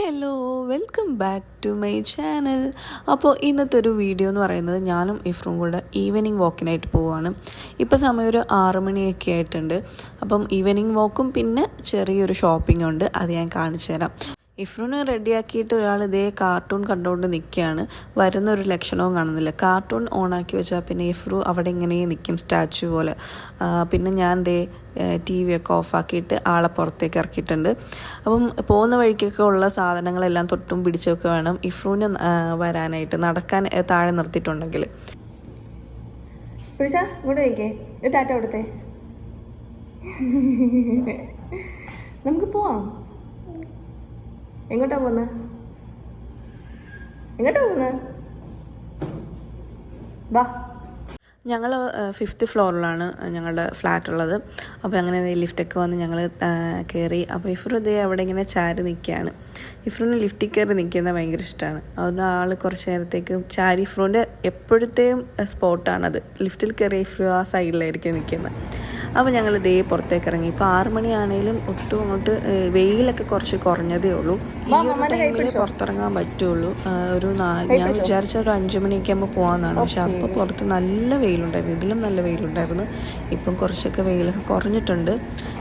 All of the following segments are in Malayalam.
Hello welcome back to my channel അപ്പോൾ ഇന്നത്തെ ഒരു വീഡിയോ എന്ന് പറയുന്നത് ഞാനും ഇഫ്രും കൂടെ ഈവനിങ് വാക്കിനായിട്ട് പോവുകയാണ് ഇപ്പോൾ സമയം ഒരു ആറ് മണിയൊക്കെ ആയിട്ടുണ്ട്. അപ്പം ഈവനിങ് വാക്കും പിന്നെ ചെറിയൊരു ഷോപ്പിംഗ് ഉണ്ട്. അത് ഞാൻ കാണിച്ചു തരാം ഇഫ്രൂനെ റെഡിയാക്കിയിട്ട് ഒരാൾ ഇതേ കാർട്ടൂൺ കണ്ടുകൊണ്ട് നിൽക്കുകയാണ്. വരുന്ന ഒരു ലക്ഷണവും കാണുന്നില്ല. കാർട്ടൂൺ ഓണാക്കി വെച്ചാൽ പിന്നെ ഇഫ്രു അവിടെ ഇങ്ങനെ നിൽക്കും സ്റ്റാച്ചു പോലെ. പിന്നെ ഞാൻ ദേ ടി വി ഒക്കെ ഓഫാക്കിയിട്ട് ആളെ പുറത്തേക്ക് ഇറക്കിയിട്ടുണ്ട്. അപ്പം പോകുന്ന വഴിക്കൊക്കെ ഉള്ള സാധനങ്ങളെല്ലാം തൊട്ടും പിടിച്ചൊക്കെ വേണം ഇഫ്രൂന് വരാനായിട്ട് നടക്കാൻ താഴെ നിർത്തിയിട്ടുണ്ടെങ്കിൽ. നമുക്ക് പോവാം. എങ്ങോട്ടാ പോന്ന്? എങ്ങോട്ടാ പോന്ന്? വാ. ഞങ്ങൾ ഫിഫ്ത്ത് ഫ്ലോറിലാണ് ഞങ്ങളുടെ ഫ്ലാറ്റ് ഉള്ളത് അപ്പോൾ അങ്ങനെ ലിഫ്റ്റൊക്കെ വന്ന് ഞങ്ങൾ കയറി അപ്പോൾ ഇതേ അവിടെ ഇങ്ങനെ ചാരി നിൽക്കുകയാണ് ഇഫ്രുവിന് ലിഫ്റ്റിൽ കയറി നിൽക്കുന്നത് ഭയങ്കര ഇഷ്ടമാണ്. അതുകൊണ്ട് ആൾ കുറച്ച് നേരത്തേക്ക് ചാരി ഇഫ്രോന്റെ എപ്പോഴത്തെയും സ്പോട്ടാണത് ലിഫ്റ്റിൽ കയറി ഇഫ്രോ ആ സൈഡിലായിരിക്കും നിൽക്കുന്നത്. അപ്പോൾ ഞങ്ങൾ ദേ പുറത്തേക്ക് ഇറങ്ങി. ഇപ്പോൾ ആറ് മണിയാണേലും ഒട്ടും അങ്ങോട്ട് വെയിലൊക്കെ കുറച്ച് കുറഞ്ഞതേ ഉള്ളൂ. ഈ ഒരു ടൈമിൽ പുറത്തിറങ്ങാൻ പറ്റുള്ളൂ. ഒരു നാല് ഞാൻ വിചാരിച്ച ഒരു അഞ്ച് മണിയൊക്കെ ആകുമ്പോൾ പോകാമെന്നാണ് പക്ഷെ അപ്പോൾ പുറത്ത് നല്ല വെയിലുണ്ടായിരുന്നു. ഇതിലും നല്ല വെയിലുണ്ടായിരുന്നു. ഇപ്പം കുറച്ചൊക്കെ വെയിലൊക്കെ കുറഞ്ഞിട്ടുണ്ട്.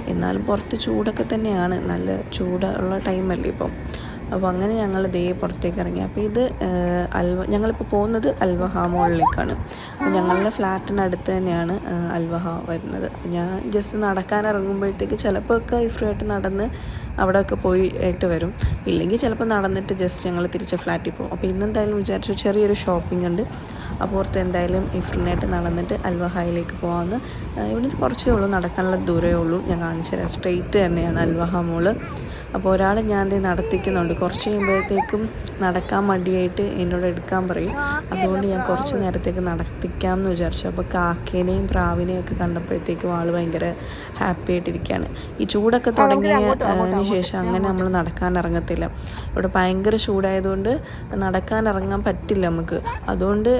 എന്നാലും പുറത്ത് ചൂടൊക്കെ തന്നെയാണ്. നല്ല ചൂടുള്ള ടൈമല്ലേ ഇപ്പം. അപ്പോൾ അങ്ങനെ ഞങ്ങൾ ദേ പുറത്തേക്ക് ഇറങ്ങി. അപ്പോൾ ഇത് അൽവ ഞങ്ങളിപ്പോൾ പോകുന്നത് അൽവഹ മോളിലേക്കാണ്. അപ്പോൾ ഞങ്ങളുടെ ഫ്ലാറ്റിനടുത്ത് തന്നെയാണ് അൽവഹ വരുന്നത്. ഞാൻ ജസ്റ്റ് നടക്കാൻ ഇറങ്ങുമ്പോഴത്തേക്ക് ചിലപ്പോൾ ഒക്കെ ആയിട്ട് നടന്ന് അവിടെയൊക്കെ പോയി ആയിട്ട് വരും. ഇല്ലെങ്കിൽ ചിലപ്പോൾ നടന്നിട്ട് ജസ്റ്റ് ഞങ്ങൾ തിരിച്ച് ഫ്ലാറ്റിൽ പോകും. അപ്പോൾ ഇന്നെന്തായാലും വിചാരിച്ചു ചെറിയൊരു ഷോപ്പിംഗ് ഉണ്ട്. അപ്പോൾ ഓർത്ത് എന്തായാലും ഇഫ്രിനായിട്ട് നടന്നിട്ട് അൽവഹായിലേക്ക് പോകാമെന്ന് ഇവിടുന്ന് കുറച്ചേ ഉള്ളൂ. നടക്കാനുള്ള ദൂരമേ ഉള്ളൂ. ഞാൻ കാണിച്ചു തരാം സ്ട്രെയിറ്റ് തന്നെയാണ് അൽവഹ മോൾ അപ്പോൾ ഒരാൾ ഞാൻ ഇത് നടത്തിക്കുന്നുണ്ട്. കുറച്ച് കഴിയുമ്പോഴത്തേക്കും നടക്കാൻ മടിയായിട്ട് എന്നോട് എടുക്കാൻ പറയും. അതുകൊണ്ട് ഞാൻ കുറച്ച് നേരത്തേക്ക് നടത്തിക്കാം എന്ന് വിചാരിച്ചു. അപ്പോൾ കാക്കേനെയും പ്രാവിനെയും ഒക്കെ കണ്ടപ്പോഴത്തേക്കും ആൾ ഭയങ്കര ഹാപ്പി ആയിട്ടിരിക്കുകയാണ്. ഈ ചൂടൊക്കെ തുടങ്ങിയതിന് ശേഷം അങ്ങനെ നമ്മൾ നടക്കാൻ ഇറങ്ങത്തില്ല. ഇവിടെ ഭയങ്കര ചൂടായതുകൊണ്ട് നടക്കാൻ ഇറങ്ങാൻ പറ്റില്ല നമുക്ക്. അതുകൊണ്ട്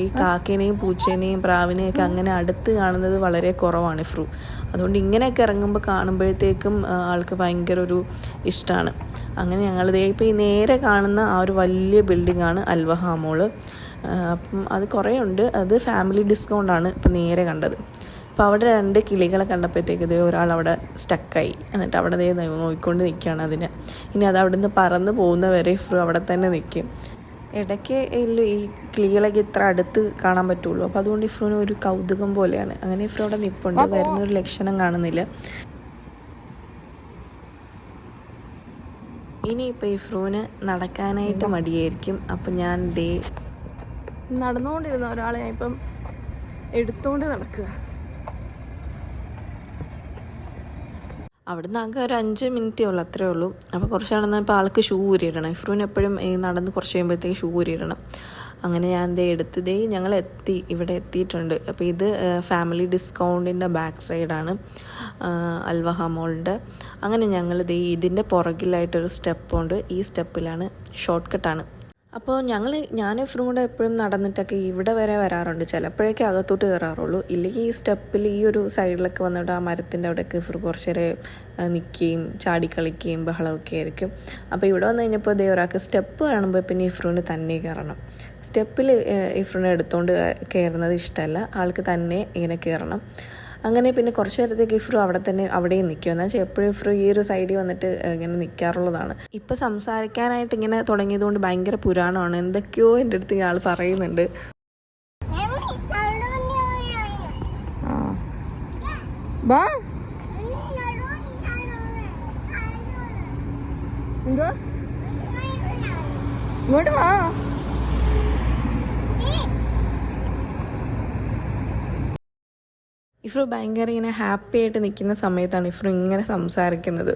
ഈ കാക്കേനെയും പൂച്ചേനെയും പ്രാവിനെയും ഒക്കെ അങ്ങനെ അടുത്ത് കാണുന്നത് വളരെ കുറവാണ് ഫ്രൂ. അതുകൊണ്ട് ഇങ്ങനെയൊക്കെ ഇറങ്ങുമ്പോൾ കാണുമ്പോഴത്തേക്കും ആൾക്ക് ഭയങ്കര ഒരു ഇഷ്ടമാണ് അങ്ങനെ ഞങ്ങൾ ഇപ്പോൾ ഈ നേരെ കാണുന്ന ആ ഒരു വലിയ ബിൽഡിംഗാണ് അൽവഹ മോൾ. അപ്പം അത് കുറേ ഉണ്ട്. അത് ഫാമിലി ഡിസ്കൗണ്ടാണ് ഇപ്പം നേരെ കണ്ടത്. അപ്പോൾ അവിടെ രണ്ട് കിളികളെ കണ്ടപ്പോഴത്തേക്ക് ഇതേ ഒരാൾ അവിടെ സ്റ്റക്കായി. എന്നിട്ട് അവിടെ ദേ നോക്കിക്കൊണ്ട് നിൽക്കുകയാണ് അതിനെ. ഇനി അത് അവിടെ നിന്ന് പറന്ന് പോകുന്നവരെ ഫ്രൂ അവിടെ തന്നെ നിൽക്കും. ഇടയ്ക്ക് ഇല്ല ഈ കിളികളൊക്കെ ഇത്ര അടുത്ത് കാണാൻ പറ്റുള്ളൂ. അപ്പോൾ അതുകൊണ്ട് ഇഫ്രോന് ഒരു കൗതുകം പോലെയാണ്. അങ്ങനെ ഇഫ്രോ അവിടെ നിൽപ്പുണ്ട് വരുന്നൊരു ലക്ഷണം കാണുന്നില്ല. ഇനി ഇപ്പൊ ഇഫ്രോന് നടക്കാനായിട്ട് മടിയായിരിക്കും. അപ്പം ഞാൻ ദേ നടന്നുകൊണ്ടിരുന്ന ഒരാളെ ഞാൻ ഇപ്പം എടുത്തോണ്ട് നടക്കുക. അവിടുന്ന് ആകെ ഒരു അഞ്ച് മിനിറ്റേ ഉള്ളൂ അത്രേ ഉള്ളൂ. അപ്പോൾ കുറച്ച് നടന്നപ്പോൾ ആൾക്ക് ഷൂ ഊരിയിടണം. ഇഫ്രൂന് എപ്പോഴും നടന്ന് കുറച്ച് കഴിയുമ്പോഴത്തേക്ക് ഷൂ ഊരിയിടണം. അങ്ങനെ ഞാൻ ദേ എടുത്തതേ ഞങ്ങൾ എത്തി ഇവിടെ എത്തിയിട്ടുണ്ട്. അപ്പോൾ ഇത് ഫാമിലി ഡിസ്കൗണ്ടിന്റെ ബാക്ക് സൈഡാണ് അൽവഹ മോളിന്റെ അങ്ങനെ ഞങ്ങൾ ദേ ഇതിന്റെ പുറകിലായിട്ടൊരു സ്റ്റെപ്പുണ്ട്. ഈ സ്റ്റെപ്പിലാണ് ഷോർട്ട് കട്ടാണ്. അപ്പോൾ ഞങ്ങൾ ഞാൻ ഇഫ്രും കൂടെ എപ്പോഴും നടന്നിട്ടൊക്കെ ഇവിടെ വരെ വരാറുണ്ട്. ചിലപ്പോഴേക്കും അകത്തോട്ട് കയറാറുള്ളൂ. ഇല്ലെങ്കിൽ ഈ സ്റ്റെപ്പിൽ ഈ ഒരു സൈഡിലൊക്കെ വന്നിട്ട് ആ മരത്തിന്റെ അവിടെയൊക്കെ ഇഫ്രു കുറച്ച് നേരം നിൽക്കുകയും ചാടിക്കളിക്കുകയും ബഹളമൊക്കെ ആയിരിക്കും. അപ്പോൾ ഇവിടെ വന്നു കഴിഞ്ഞപ്പോൾ ദേ ഒരാൾക്ക് സ്റ്റെപ്പ് കാണുമ്പോൾ പിന്നെ ഇഫ്രുവിന് തന്നെ കയറണം. സ്റ്റെപ്പിൽ ഇഫ്രുവിനെ എടുത്തുകൊണ്ട് കയറുന്നത് ഇഷ്ടമല്ല. ആൾക്ക് തന്നെ ഇങ്ങനെ കയറണം. അങ്ങനെ പിന്നെ കുറച്ച് നേരത്തേക്ക് ഇഫ്രു അവിടെ തന്നെ അവിടെയും നിൽക്കും. എന്നാൽ എപ്പോഴും ഇഫ്രു ഈ ഒരു സൈഡിൽ വന്നിട്ട് ഇങ്ങനെ നിൽക്കാറുള്ളതാണ് ഇപ്പം സംസാരിക്കാനായിട്ട് ഇങ്ങനെ തുടങ്ങിയതുകൊണ്ട് ഭയങ്കര പുരാണമാണ്. എന്തൊക്കെയോ എന്റെ അടുത്ത് ഇയാൾ പറയുന്നുണ്ട്. ഇങ്ങോട്ട് വാ. ഇഫ്രു ഭയങ്കര ഇങ്ങനെ ഹാപ്പി ആയിട്ട് നിൽക്കുന്ന സമയത്താണ് ഇഫ്രു ഇങ്ങനെ സംസാരിക്കുന്നത്.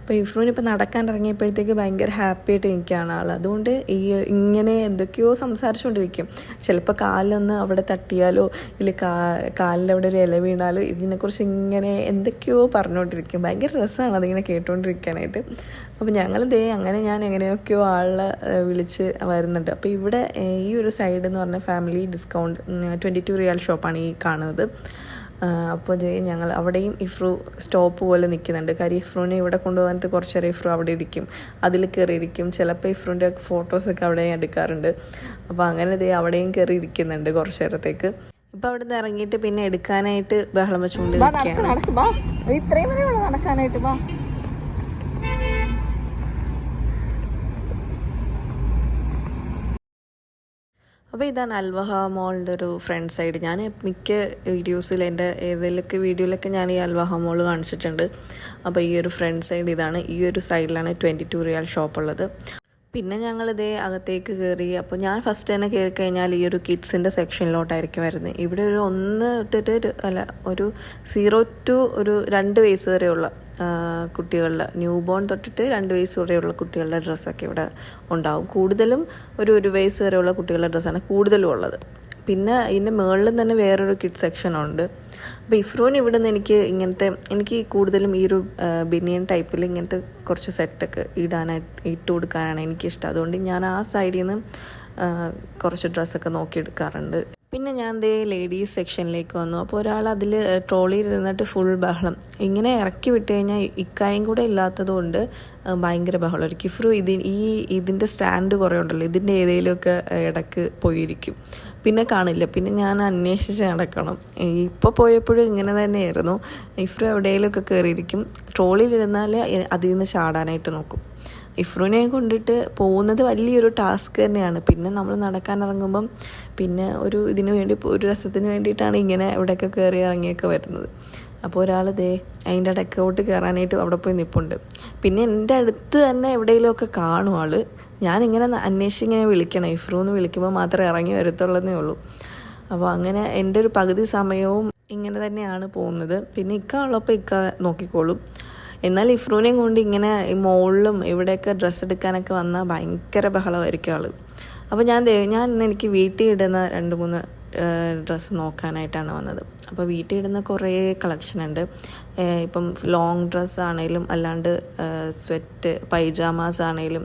അപ്പോൾ ഇഫ്രുവിന് ഇപ്പോൾ നടക്കാൻ ഇറങ്ങിയപ്പോഴത്തേക്ക് ഭയങ്കര ഹാപ്പി ആയിട്ട് നിൽക്കുകയാണ് ആൾ അതുകൊണ്ട് ഈ ഇങ്ങനെ എന്തൊക്കെയോ സംസാരിച്ചുകൊണ്ടിരിക്കും. ചിലപ്പോൾ കാലൊന്ന് അവിടെ തട്ടിയാലോ ഇല്ല കാ കാലിലവിടെ ഒരു ഇല വീണാലോ ഇതിനെക്കുറിച്ച് ഇങ്ങനെ എന്തൊക്കെയോ പറഞ്ഞുകൊണ്ടിരിക്കും. ഭയങ്കര രസമാണ് അതിങ്ങനെ കേട്ടുകൊണ്ടിരിക്കാനായിട്ട്. അപ്പോൾ ഞങ്ങൾ ദേ അങ്ങനെ ഞാൻ എങ്ങനെയൊക്കെയോ ആളെ വിളിച്ച് വരുന്നുണ്ട്. അപ്പോൾ ഇവിടെ ഈ ഒരു സൈഡ് എന്ന് പറഞ്ഞ family discount twenty two real ഷോപ്പാണ് ഈ കാണുന്നത്. അപ്പോൾ ഇത് ഞങ്ങൾ അവിടെയും ഇഫ്രു സ്റ്റോപ്പ് പോലെ നിൽക്കുന്നുണ്ട്. കാര്യം ഇഫ്രുവിനെ ഇവിടെ കൊണ്ടുപോകാനത്ത് കുറച്ച് നേരം ഇഫ്രു അവിടെ ഇരിക്കും. അതിൽ കയറിയിരിക്കും. ചിലപ്പോൾ ഇഫ്രുവിന്റെ ഫോട്ടോസൊക്കെ അവിടെ എടുക്കാറുണ്ട്. അപ്പോൾ അങ്ങനെ ഇത് അവിടെയും കയറി ഇരിക്കുന്നുണ്ട് കുറച്ച് നേരത്തേക്ക് ഇപ്പം അവിടെ നിന്ന് ഇറങ്ങിയിട്ട് പിന്നെ എടുക്കാനായിട്ട് ബഹളം വെച്ചുകൊണ്ട് ഇത്രയും നടക്കാനായിട്ട് ബാ അപ്പോൾ ഇതാണ് അൽവഹ മോളിന്റെ ഒരു ഫ്രണ്ട് സൈഡ്. ഞാൻ മിക്ക വീഡിയോസിൽ എന്റെ ഏതെങ്കിലുമൊക്കെ വീഡിയോയിലൊക്കെ ഞാൻ ഈ അൽവഹ മോൾ കാണിച്ചിട്ടുണ്ട്. അപ്പോൾ ഈ ഒരു ഫ്രണ്ട് സൈഡ് ഇതാണ്. ഈ ഒരു സൈഡിലാണ് ട്വന്റി ടു റിയാൽ ഷോപ്പ് ഉള്ളത്. പിന്നെ ഞങ്ങളിതേ അകത്തേക്ക് കയറി അപ്പോൾ ഞാൻ ഫസ്റ്റ് തന്നെ കയറി കഴിഞ്ഞാൽ ഈ ഒരു കിഡ്സിന്റെ സെക്ഷനിലോട്ടായിരിക്കും വരുന്നത് ഇവിടെ ഒരു ഒന്ന് തൊട്ട് അല്ല ഒരു സീറോ ടു ഒരു രണ്ട് വയസ്സ് വരെയുള്ള കുട്ടികളുടെ ന്യൂ ബോൺ തൊട്ടിട്ട് രണ്ട് വയസ്സ് വരെയുള്ള കുട്ടികളുടെ ഡ്രസ്സൊക്കെ ഇവിടെ ഉണ്ടാവും. കൂടുതലും ഒരു ഒരു വയസ്സ് വരെയുള്ള കുട്ടികളുടെ ഡ്രസ്സാണ് കൂടുതലും ഉള്ളത്. പിന്നെ ഇതിന്റെ മുകളിലും തന്നെ വേറൊരു കിഡ് സെക്ഷൻ ഉണ്ട്. അപ്പോൾ ഇഫ്രോൻ ഇവിടെ നിന്ന് എനിക്ക് ഇങ്ങനത്തെ എനിക്ക് കൂടുതലും ഈ ഒരു ബിനിയൻ ടൈപ്പിൽ ഇങ്ങനത്തെ കുറച്ച് സെറ്റൊക്കെ ഇടാനായിട്ട് ഇട്ട് കൊടുക്കാനാണ് എനിക്കിഷ്ടം. അതുകൊണ്ട് ഞാൻ ആ സൈഡിൽ നിന്ന് കുറച്ച് ഡ്രസ്സൊക്കെ നോക്കി എടുക്കാറുണ്ട്. പിന്നെ ഞാൻ ദേ ലേഡീസ് സെക്ഷനിലേക്ക് വന്നു. അപ്പോൾ ഒരാൾ അതിൽ ട്രോളിയിൽ ഇരുന്നിട്ട് ഫുൾ ബഹളം. ഇങ്ങനെ ഇറക്കി വിട്ട് കഴിഞ്ഞാൽ ഇക്കായും കൂടെ ഇല്ലാത്തത് കൊണ്ട് ആ, ഭയങ്കര ബഹളം. ഒരു കിഫ്രു ഇതിൻ ഈ ഇതിന്റെ സ്റ്റാൻഡ് കുറേ ഉണ്ടല്ലോ. ഇതിന്റെ ഏതെങ്കിലുമൊക്കെ ഇടയ്ക്ക് പോയിരിക്കും. പിന്നെ കാണില്ല. പിന്നെ ഞാൻ അന്വേഷിച്ച് നടക്കണം. ഇപ്പോൾ പോയപ്പോഴും ഇങ്ങനെ തന്നെയായിരുന്നു. ഇഫ്രു എവിടെയെങ്കിലുമൊക്കെ കയറിയിരിക്കും ട്രോളിലിരുന്നാൽ അതിൽ നിന്ന് ചാടാനായിട്ട് നോക്കും. ഇഫ്രുവിനെ കൊണ്ടിട്ട് പോകുന്നത് വലിയൊരു ടാസ്ക് തന്നെയാണ്. പിന്നെ നമ്മൾ നടക്കാൻ ഇറങ്ങുമ്പം പിന്നെ ഒരു ഇതിന് വേണ്ടി ഒരു രസത്തിന് വേണ്ടിയിട്ടാണ് ഇങ്ങനെ ഇവിടെയൊക്കെ കയറി ഇറങ്ങിയൊക്കെ വരുന്നത്. അപ്പോൾ ഒരാൾ ദേ അതിന്റെ ഇടയ്ക്കോട്ട് കയറാനായിട്ട് അവിടെ പോയി നിൽപ്പുണ്ട് പിന്നെ എന്റെ അടുത്ത് തന്നെ എവിടെയെങ്കിലുമൊക്കെ കാണും ആൾ ഞാനിങ്ങനെ അന്വേഷിച്ച് ഇങ്ങനെ വിളിക്കണം. ഇഫ്രു എന്ന് വിളിക്കുമ്പോൾ മാത്രമേ ഇറങ്ങി വരത്തുള്ളതേ ഉള്ളൂ. അപ്പോൾ അങ്ങനെ എന്റെ ഒരു പകുതി സമയവും ഇങ്ങനെ തന്നെയാണ് പോകുന്നത്. പിന്നെ ഇക്ക ഉള്ളപ്പോൾ ഇക്ക നോക്കിക്കോളും. എന്നാൽ ഇഫ്രൂനെയും കൊണ്ട് ഇങ്ങനെ മോളിലും ഇവിടെയൊക്കെ ഡ്രസ്സ് എടുക്കാനൊക്കെ വന്നാൽ ഭയങ്കര ബഹളമായിരിക്കും ആൾ അപ്പോൾ ഞാൻ ഞാൻ ഇന്ന് എനിക്ക് വീട്ടിൽ ഇടുന്ന രണ്ട് മൂന്ന് ഡ്രസ്സ് നോക്കാനായിട്ടാണ് വന്നത്. അപ്പോൾ വീട്ടിൽ ഇടുന്ന കുറേ കളക്ഷൻ ഉണ്ട്. ഇപ്പം ലോങ് ഡ്രസ്സ് ആണെങ്കിലും അല്ലാണ്ട് സ്വെറ്റ് പൈജാമാസ് ആണെങ്കിലും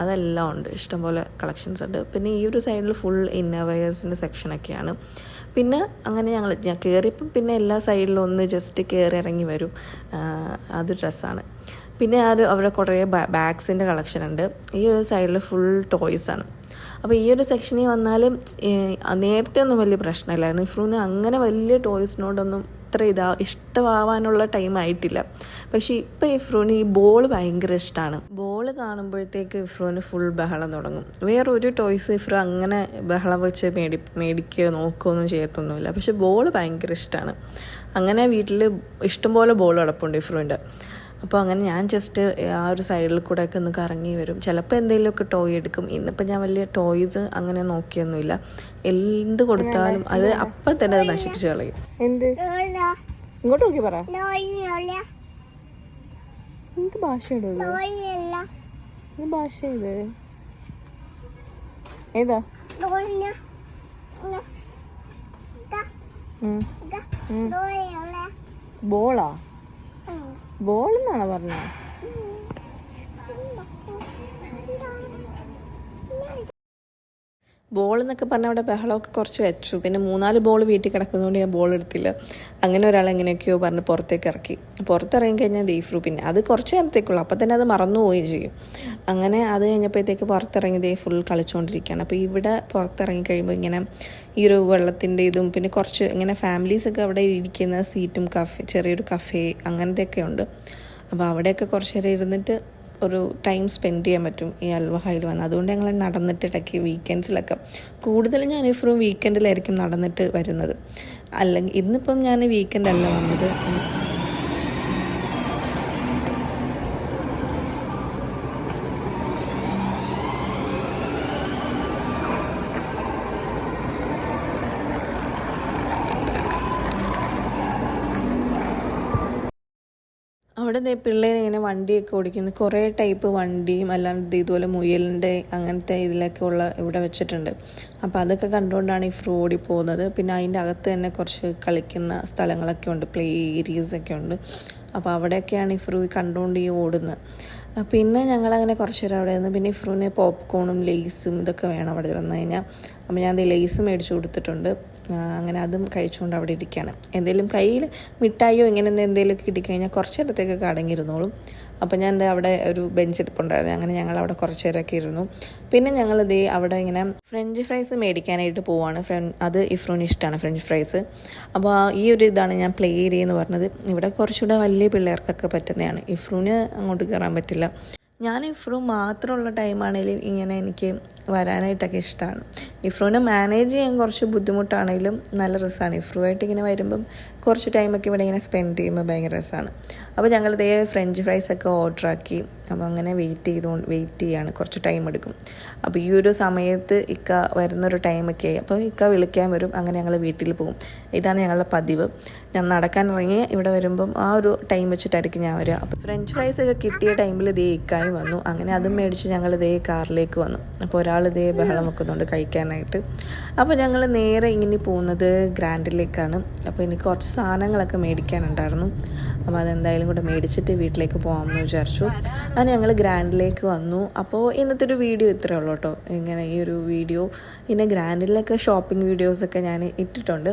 അതെല്ലാം ഉണ്ട്. ഇഷ്ടംപോലെ കളക്ഷൻസ് ഉണ്ട്. പിന്നെ ഈ ഒരു സൈഡിൽ ഫുൾ ഇന്നർവെയേഴ്സിന്റെ സെക്ഷനൊക്കെയാണ് പിന്നെ അങ്ങനെ ഞങ്ങൾ ഞാൻ കയറിയപ്പം പിന്നെ എല്ലാ സൈഡിലും ഒന്ന് ജസ്റ്റ് കയറി ഇറങ്ങി വരും. അത് ഡ്രസ്സാണ് പിന്നെ ആ ഒരു അവിടെ കുറേ ബാഗ്സിന്റെ കളക്ഷൻ ഉണ്ട്. ഈ ഒരു സൈഡിൽ ഫുൾ ടോയ്സാണ് അപ്പോൾ ഈ ഒരു സെക്ഷനിൽ വന്നാലും നേരത്തെ ഒന്നും വലിയ പ്രശ്നമില്ലായിരുന്നു. ഇഫ്രൂന് അങ്ങനെ വലിയ ടോയ്സിനോടൊന്നും അത്ര ഇതാ ഇഷ്ടമാവാനുള്ള ടൈം ആയിട്ടില്ല. പക്ഷേ ഇപ്പം ഇഫ്രോന് ഈ ബോൾ ഭയങ്കര ഇഷ്ടമാണ് ബോൾ കാണുമ്പോഴത്തേക്ക് ഇഫ്രോന് ഫുൾ ബഹളം തുടങ്ങും. വേറെ ഒരു ടോയ്സ് ഇഫ്രോ അങ്ങനെ ബഹളം വെച്ച് മേടി മേടിക്കുകയോ നോക്കുകയൊന്നും ചെയ്യത്തൊന്നുമില്ല. പക്ഷെ ബോൾ ഭയങ്കര ഇഷ്ടമാണ് അങ്ങനെ വീട്ടിൽ ഇഷ്ടംപോലെ ബോൾ കിടപ്പുണ്ട് ഇഫ്രുവിന്റെ അപ്പോൾ അങ്ങനെ ഞാൻ ജസ്റ്റ് ആ ഒരു സൈഡിൽ കൂടെ ഒക്കെ ഒന്ന് കറങ്ങി വരും. ചിലപ്പോൾ എന്തെങ്കിലുമൊക്കെ ടോയ് എടുക്കും. ഇന്നിപ്പോൾ ഞാൻ വലിയ ടോയ്സ് അങ്ങനെ നോക്കിയൊന്നുമില്ല. എന്ത് കൊടുത്താലും അത് അപ്പം തന്നെ അത് നശിപ്പിച്ച് കളയും. എന്ത്? ഇങ്ങോട്ട് നോക്കി പറ. എന്ത് ഭാഷ ഇത്? ഏതാ. ബോളാ? ബോൾ എന്നാണോ പറഞ്ഞത്? ബോൾ എന്നൊക്കെ പറഞ്ഞാൽ അവിടെ ബഹളമൊക്കെ കുറച്ച് വെച്ചു. പിന്നെ മൂന്നാൽ ബോൾ വീട്ടിൽ കിടക്കുന്നതുകൊണ്ട് ഞാൻ ബോൾ എടുത്തില്ല. അങ്ങനെ ഒരാൾ എങ്ങനെയൊക്കെയോ പറഞ്ഞ് പുറത്തേക്ക് ഇറക്കി. പുറത്തിറങ്ങി കഴിഞ്ഞാൽ ദീഫ്രു പിന്നെ. അത് കുറച്ച് നേരത്തേക്കുള്ളൂ. അപ്പം തന്നെ അത് മറന്നു പോവുകയും ചെയ്യും. അങ്ങനെ അത് കഴിഞ്ഞപ്പോഴത്തേക്ക് പുറത്തിറങ്ങി ദേ ഫുൾ കളിച്ചുകൊണ്ടിരിക്കുകയാണ് അപ്പോൾ ഇവിടെ പുറത്തിറങ്ങി കഴിയുമ്പോൾ ഇങ്ങനെ ഈ ഒരു വെള്ളത്തിന്റെ ഇതും പിന്നെ കുറച്ച് ഇങ്ങനെ ഫാമിലീസൊക്കെ അവിടെ ഇരിക്കുന്ന സീറ്റും കഫേ ചെറിയൊരു കഫേ അങ്ങനത്തെയൊക്കെ ഉണ്ട്. അപ്പോൾ അവിടെയൊക്കെ കുറച്ച് നേരം ഇരുന്നിട്ട് ഒരു ടൈം സ്പെൻഡ് ചെയ്യാൻ പറ്റും ഈ അൽവഹയിൽ വന്ന്. അതുകൊണ്ട് ഞങ്ങൾ നടന്നിട്ട് ഇടയ്ക്ക് വീക്കെൻഡ്സിലൊക്കെ കൂടുതലും ഞാൻ ഇപ്പോഴും വീക്കെൻഡിലായിരിക്കും നടന്നിട്ട് വരുന്നത്. അല്ലെങ്കിൽ ഇന്നിപ്പം ഞാൻ വീക്കെൻഡല്ല വന്നത്. ദേ പിള്ളേർ ഇങ്ങനെ വണ്ടിയൊക്കെ ഓടിക്കുന്നത് കുറേ ടൈപ്പ് വണ്ടിയും അല്ലാണ്ട് ഇതുപോലെ മുയലിന്റെ അങ്ങനത്തെ ഇതിലൊക്കെ ഉള്ള ഇവിടെ വെച്ചിട്ടുണ്ട്. അപ്പോൾ അതൊക്കെ കണ്ടുകൊണ്ടാണ് ഈ ഫ്രൂ ഓടി പോകുന്നത്. പിന്നെ അതിന്റെ അകത്ത് തന്നെ കുറച്ച് കളിക്കുന്ന സ്ഥലങ്ങളൊക്കെ ഉണ്ട്. പ്ലേ ഏരിയസൊക്കെ ഉണ്ട്. അപ്പോൾ അവിടെയൊക്കെയാണ് ഈ ഫ്രൂ കണ്ടുകൊണ്ട് ഈ ഓടുന്നത്. പിന്നെ ഞങ്ങളങ്ങനെ കുറച്ച് നേരം അവിടെ നിന്ന് പിന്നെ ഇഫ്രൂന് പോപ്കോണും ലേസും ഇതൊക്കെ വേണം അവിടെ വന്നു കഴിഞ്ഞാൽ അപ്പോൾ ഞാൻ ലേസ് മേടിച്ചു കൊടുത്തിട്ടുണ്ട്. അങ്ങനെ അതും കഴിച്ചുകൊണ്ട് അവിടെ ഇരിക്കുകയാണ് എന്തെങ്കിലും കയ്യിൽ മിഠായിയോ ഇങ്ങനെ എന്തെങ്കിലുമൊക്കെ കിട്ടിക്കഴിഞ്ഞാൽ കുറച്ച് നേരത്തേക്കൊക്കെ അടങ്ങിയിരുന്നോളും. അപ്പോൾ ഞാൻ അവിടെ ഒരു ബെഞ്ച് ഇരിപ്പുണ്ടായിരുന്നു അങ്ങനെ ഞങ്ങൾ അവിടെ കുറച്ച് നേരമൊക്കെ ഇരുന്നു. പിന്നെ ഞങ്ങൾ ദേ അവിടെ ഇങ്ങനെ ഫ്രഞ്ച് ഫ്രൈസ് മേടിക്കാനായിട്ട് പോവാണ്. ഫ്രണ്ട് അത് ഇഫ്രൂന് ഇഷ്ടമാണ് ഫ്രഞ്ച് ഫ്രൈസ് അപ്പോൾ ഈ ഒരു ഇതാണ് ഞാൻ പ്ലേ ഏരിയ എന്ന് പറഞ്ഞത്. ഇവിടെ കുറച്ചുകൂടെ വലിയ പിള്ളേർക്കൊക്കെ പറ്റുന്നതാണ്. ഇഫ്രൂന് അങ്ങോട്ട് കയറാൻ പറ്റില്ല. ഞാൻ ഇഫ്രൂ മാത്രമുള്ള ടൈമാണെങ്കിലും ഇങ്ങനെ എനിക്ക് വരാനായിട്ടൊക്കെ ഇഷ്ടമാണ് ഇഫ്രൂവിനെ മാനേജ് ചെയ്യാൻ കുറച്ച് ബുദ്ധിമുട്ടാണെങ്കിലും നല്ല രസമാണ് ആയിട്ട് ഇങ്ങനെ വരുമ്പം കുറച്ച് ടൈമൊക്കെ ഇവിടെ ഇങ്ങനെ സ്പെൻഡ് ചെയ്യുമ്പോൾ ഭയങ്കര രസമാണ് അപ്പോൾ ഞങ്ങൾ ഇതേ ഫ്രഞ്ച് ഫ്രൈസ് ഒക്കെ ഓർഡർ ആക്കി. അപ്പോൾ അങ്ങനെ വെയിറ്റ് ചെയ്തുകൊണ്ട് വെയിറ്റ് ചെയ്യാണ്. കുറച്ച് ടൈം എടുക്കും. അപ്പോൾ ഈ ഒരു സമയത്ത് ഇക്ക വരുന്നൊരു ടൈമൊക്കെ ആയി. അപ്പോൾ ഇക്ക വിളിക്കാൻ വരും. അങ്ങനെ ഞങ്ങൾ വീട്ടിൽ പോകും. ഇതാണ് ഞങ്ങളുടെ പതിവ്. ഞാൻ നടക്കാൻ ഇറങ്ങി ഇവിടെ വരുമ്പം ആ ഒരു ടൈം വെച്ചിട്ടായിരിക്കും ഞാൻ വരിക. അപ്പോൾ ഫ്രഞ്ച് ഫ്രൈസ് ഒക്കെ കിട്ടിയ ടൈമിൽ ഇതേ ഇക്കായി വന്നു. അങ്ങനെ അതും മേടിച്ച് ഞങ്ങൾ ഇതേ കാറിലേക്ക് വന്നു. അപ്പോൾ ഒരാൾ ഇതേ ബഹളം വെക്കുന്നുണ്ട് കഴിക്കാനായിട്ട്. അപ്പോൾ ഞങ്ങൾ നേരെ ഇങ്ങനെ പോകുന്നത് ഗ്രാൻഡിലേക്കാണ് അപ്പോൾ എനിക്ക് കുറച്ച് സാധനങ്ങളൊക്കെ മേടിക്കാനുണ്ടായിരുന്നു. അപ്പോൾ അതെന്തായാലും കൂടെ മേടിച്ചിട്ട് വീട്ടിലേക്ക് പോകാമെന്ന് വിചാരിച്ചു. അങ്ങനെ ഞങ്ങൾ ഗ്രാൻഡിലേക്ക് വന്നു. അപ്പോൾ ഇന്നത്തെ ഒരു വീഡിയോ ഇത്രയേ ഉള്ളൂ കേട്ടോ. ഇങ്ങനെ ഈ ഒരു വീഡിയോ പിന്നെ ഗ്രാൻഡിലൊക്കെ ഷോപ്പിംഗ് വീഡിയോസൊക്കെ ഞാൻ ഇട്ടിട്ടുണ്ട്.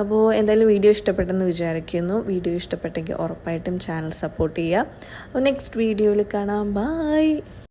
അപ്പോൾ എന്തായാലും വീഡിയോ ഇഷ്ടപ്പെട്ടെന്ന് വിചാരിക്കുന്നു. വീഡിയോ ഇഷ്ടപ്പെട്ടെങ്കിൽ ഉറപ്പായിട്ടും ചാനൽ സപ്പോർട്ട് ചെയ്യുക. അപ്പോൾ നെക്സ്റ്റ് വീഡിയോയിൽ കാണാം. ബായ്